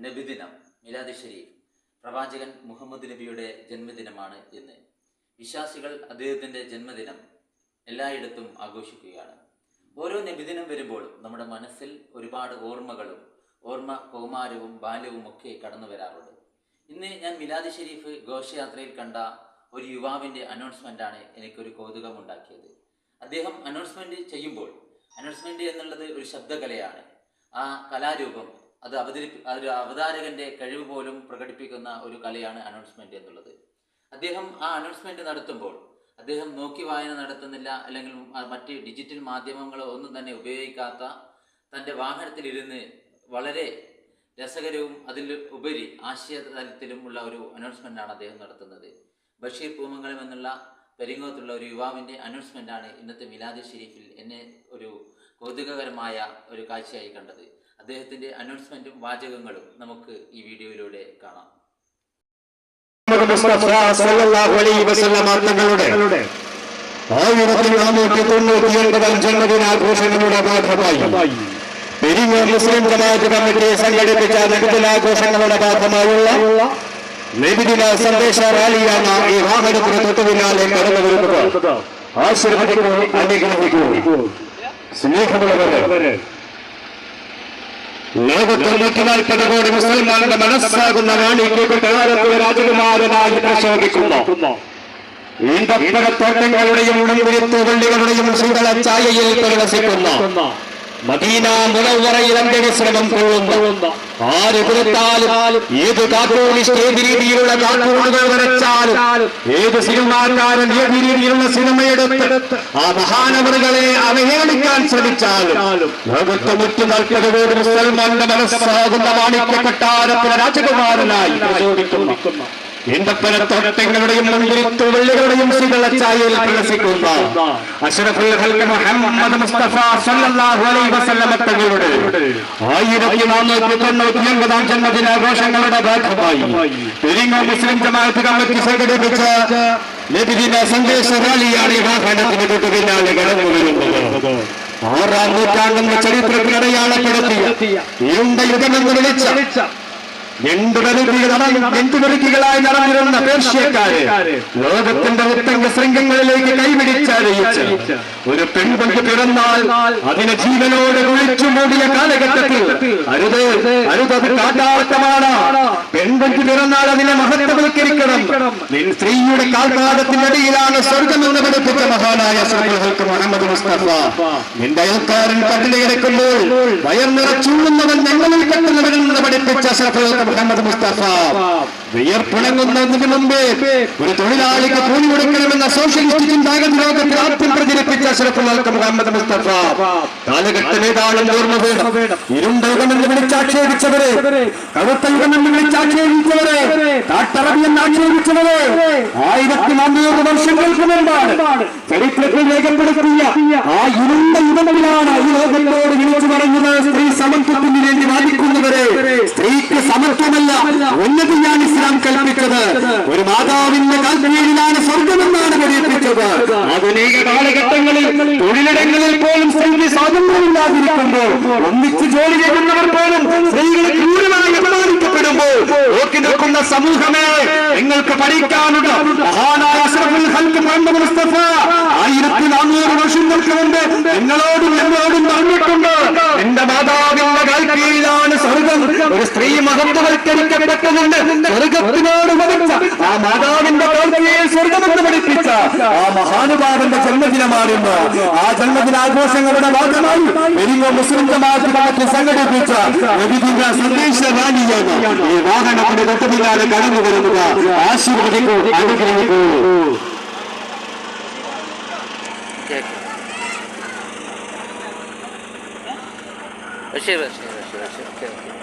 നബിദിനം മിലാദ് ഷരീഫ് പ്രവാചകൻ മുഹമ്മദ് നബിയുടെ ജന്മദിനമാണ് ഇന്ന്. വിശ്വാസികൾ അദ്ദേഹത്തിന്റെ ജന്മദിനം എല്ലായിടത്തും ആഘോഷിക്കുകയാണ്. ഓരോ നബിദിനം വരുമ്പോൾ നമ്മുടെ മനസ്സിൽ ഒരുപാട് ഓർമ്മകളും ഓർമ്മ കൗമാരവും ബാല്യവും ഒക്കെ കടന്നു വരാറുണ്ട്. ഇന്ന് ഞാൻ മിലാദ് ഷരീഫ് ഘോഷയാത്രയിൽ കണ്ട ഒരു യുവാവിന്റെ അനൗൺസ്മെന്റാണ് എനിക്കൊരു കൗതുകമുണ്ടാക്കിയത്. അദ്ദേഹം അനൗൺസ്മെന്റ് ചെയ്യുമ്പോൾ അനൗൺസ്മെന്റ് എന്നുള്ളത് ഒരു ശബ്ദകലയാണ്. ആ കലാരൂപം അത് അവതരിപ്പി ഒരു അവതാരകന്റെ കഴിവ് പോലും പ്രകടിപ്പിക്കുന്ന ഒരു കലയാണ് അനൗൺസ്മെന്റ് എന്നുള്ളത്. അദ്ദേഹം ആ അനൗൺസ്മെന്റ് നടത്തുമ്പോൾ അദ്ദേഹം നോക്കി വായന നടത്തുന്നില്ല അല്ലെങ്കിൽ മറ്റ് ഡിജിറ്റൽ മാധ്യമങ്ങളോ ഒന്നും തന്നെ ഉപയോഗിക്കാത്ത തന്റെ വാഹനത്തിലിരുന്ന് വളരെ രസകരവും അതിൽ ഉപരി ആശയ തലത്തിലും ഉള്ള ഒരു അനൗൺസ്മെന്റാണ് അദ്ദേഹം നടത്തുന്നത്. ബഷീർ പൂമംഗലം എന്നുള്ള പെരിങ്ങോത്തുള്ള ഒരു യുവാവിന്റെ അനൗൺസ്മെന്റാണ് ഇന്നത്തെ മിലാദ് ഷെരീഫിൽ എന്നെ ഒരു കൗതുകകരമായ ഒരു കാഴ്ചയായി കണ്ടത്. അദ്ദേഹത്തിന്റെ അനൗൺസ്മെന്റും വാചകങ്ങളും നമുക്ക് ഈ വീഡിയോയിലൂടെ കാണാം. തങ്ങളുടെ ആയിരത്തി നാനൂറ്റി തൊണ്ണൂറ്റി ഒൻപതാം ജന്മദിനാഘോഷങ്ങളുടെ ഭാഗമായി പെരിങ്ങൂർ മുസ്ലിം ജമാഅത്ത് കമ്മിറ്റി സംഘടിപ്പിച്ച നബിദിനാഘോഷങ്ങളുടെ ഭാഗമായുള്ള നബിദിന സന്ദേശ റാലിയാണ് ഈ വാഹനത്തിന് തൊട്ടുപിന്നാലെ കടന്നു വരുന്നത് ആശീർവദിക്കൂ അനുഗ്രഹിക്കൂ സ്നേഹമുള്ളവരെ ലോകത്തിൽ നൂറ്റി നാൽപ്പത് കോടി മുസ്ലിംമാരുടെ മനസ്സാകുന്ന കൊട്ടാരത്തിലെ രാജകുമാരനായി പ്രശോഭിക്കുന്നു. ഈന്തപ്പഴത്തോട്ടങ്ങളുടെയും ഉണങ്കുരുത്തുപള്ളികളുടെയും ശൃംഖല ചായയിൽ പ്രവസിക്കുന്ന മദീന മുനവറയിൽ അന്ത്യവിശ്രമം കൊള്ളുന്നു. ആര് കൊടുത്താലും ഏത് കാർട്ടൂണിസ്റ്റ് ഏത് രീതിയിലുള്ള കാർട്ടൂണുകൾ വരച്ചാലും ഏത് സിനിമാക്കാരൻ ഏത് രീതിയിലുള്ള സിനിമയെടുത്ത് ആ മഹാനവറുകളെ അവഹേളിക്കാൻ ശ്രമിച്ചാലും ലോകത്ത് മുറ്റു നാൽപ്പത് കോടി മുസൽമാന്റെ മനസ്സാകുന്ന മാണിക്യ കൊട്ടാരത്തിലെ രാജകുമാരനായി പ്രചോദിക്കുന്നു. മുഹമ്മദ് മുസ്തഫ സല്ലല്ലാഹു അലൈഹി വസല്ലമ തങ്ങളുടെ ജന്മദിനാഘോഷങ്ങളുടെ ഭാഗമായി പെരിങ്ങ മുസ്ലിം ജമാഅത്ത് കമ്മിറ്റി സംഘടിപ്പിച്ച സന്ദേശ റാലിയാണ് ഈ വാഹനത്തിന് തൊട്ടു പിന്നാലെ കടന്നു വരുന്നത്. ആറാം നൂറ്റാണ്ടെന്ന ചരിത്രത്തിൽ അടയാളപ്പെടുത്തിയ ഇരുണ്ട യുഗമെന്ന് വിളിച്ച എന്തുപെരുക്കികളായി നടന്നിരുന്ന പേർഷ്യക്കാര് ലോകത്തിന്റെ ഉത്തംഗ ശൃംഗങ്ങളിലേക്ക് കൈപിടിച്ചറിയിച്ച് ഒരു പെൺകുട്ടി പിറന്നാൽ അതിനെ ജീവനോട് കുളിച്ചു മൂടിയ കാലഘട്ടത്തിൽ അരുത് അരുതത് കാട്ടാട്ടമാണ് പെൺകുട്ടി പിറന്നാൽ അതിനെ മഹത്വവൽക്കരിക്കണം. സ്ത്രീയുടെ കാൽപാദത്തിന്റെ അടിയിലാണ് സ്വർഗമെന്ന് പഠിപ്പിച്ച മഹാനായ സുഹൃത്ത് മുഹമ്മദ് മുസ്തഫ. നിന്റെ അയൽക്കാരൻ കട്ടിലയെടുക്കുമ്പോൾ വയർ നിറച്ചുള്ളുന്നവൻ ഞങ്ങളിൽ കട്ടുന്നവനെന്ന് പഠിപ്പിച്ച സഫലത്ത് മുഹമ്മദ് മുസ്തഫ. വിയർപ്പിണങ്ങുന്നതിന് മുമ്പേ ഒരു തൊഴിലാളിക്ക് കൂലി കൊടുക്കണമെന്ന സോഷ്യലിസ്റ്റ് ചിന്താഗതി ലോകത്തിൽ ആദ്യം പ്രചരിപ്പിച്ച അഷ്റഫുൽ മുഹമ്മദ് മുസ്തഫ. കാലഘട്ടം നേതാളും ഓർമ്മ വേണം. ഇരുണ്ട യുഗമെന്ന് വിളിച്ചാക്ഷേപിച്ചവരെ കറുത്ത യുഗമെന്ന് വിളിച്ചാക്ഷേപിച്ചവരെ കാട്ടറബി എന്ന് ആക്ഷേപിച്ചവരെ ആയിരത്തി നാനൂറ് വർഷങ്ങൾക്ക് മുമ്പാണ് ചരിത്രത്തിൽ രേഖപ്പെടുത്തിയ ആ ഇരുണ്ട യുഗത്തിലാണ് ഈ ലോകത്തോട് വിളിച്ചു പറഞ്ഞത് സ്ത്രീ സമത്വത്തിന് വേണ്ടി വാദിക്കുന്നവരെ. സ്ത്രീക്ക് സമത്വമല്ല ഉന്നതിയാണ് ഇസ്ലാം കൽപ്പിച്ചത്. ഒരു മാതാവിന്റെ കൽപ്പീഴിലാണ് സ്വർഗമെന്നാണ് പഠിപ്പിച്ചത് ആധുനിക കാലഘട്ടങ്ങളിൽ തൊഴിലിടങ്ങളിൽ പോലും സ്ത്രീക്ക് സ്വാതന്ത്ര്യമില്ലാതിരിക്കുമ്പോൾ ഒന്നിച്ച് ജോലി ചെയ്യുന്നവർ പോലും സ്ത്രീകളെ ക്രൂരമായി അപമാനിക്കപ്പെടുമ്പോൾ നോക്കി നിൽക്കുന്ന സമൂഹമേ നിങ്ങൾക്ക് പഠിക്കാനുണ്ട് മഹാനായ മുസ്തഫ ആയിരത്തി നാനൂറ് വർഷങ്ങൾക്ക് മുമ്പ് നിങ്ങളോടും എന്നോടും എന്റെ മാതാവിന്റെ കാൽക്കീഴിലാണ് സ്വർഗം ഒരു സ്ത്രീ മഹത്വവൽക്കരിക്കപ്പെട്ടതുകൊണ്ട് സ്വർഗത്തിനോട് പഠിച്ച ആ മാതാവിന്റെ കാൽക്കീഴിൽ സ്വർഗമെന്ന് പഠിപ്പിച്ച ആ മഹാനുഭാവന്റെ ജന്മദിനമാണെന്ന്. ആ ജന്മദിനാഘോഷങ്ങളുടെ ഭാഗമായി പെരിങ്ങോ മുസ്ലിം സംഘടിപ്പിച്ച നബിദിന സന്ദേശ റാലിയാണ് ഈ വാഹനത്തിന്റെ തൊട്ടുപിന്നാലെ കടന്നു വരുന്നത് ആശീർവദിക്കൂ അനുഗ്രഹിക്കൂ. Basheer Basheer okay okay.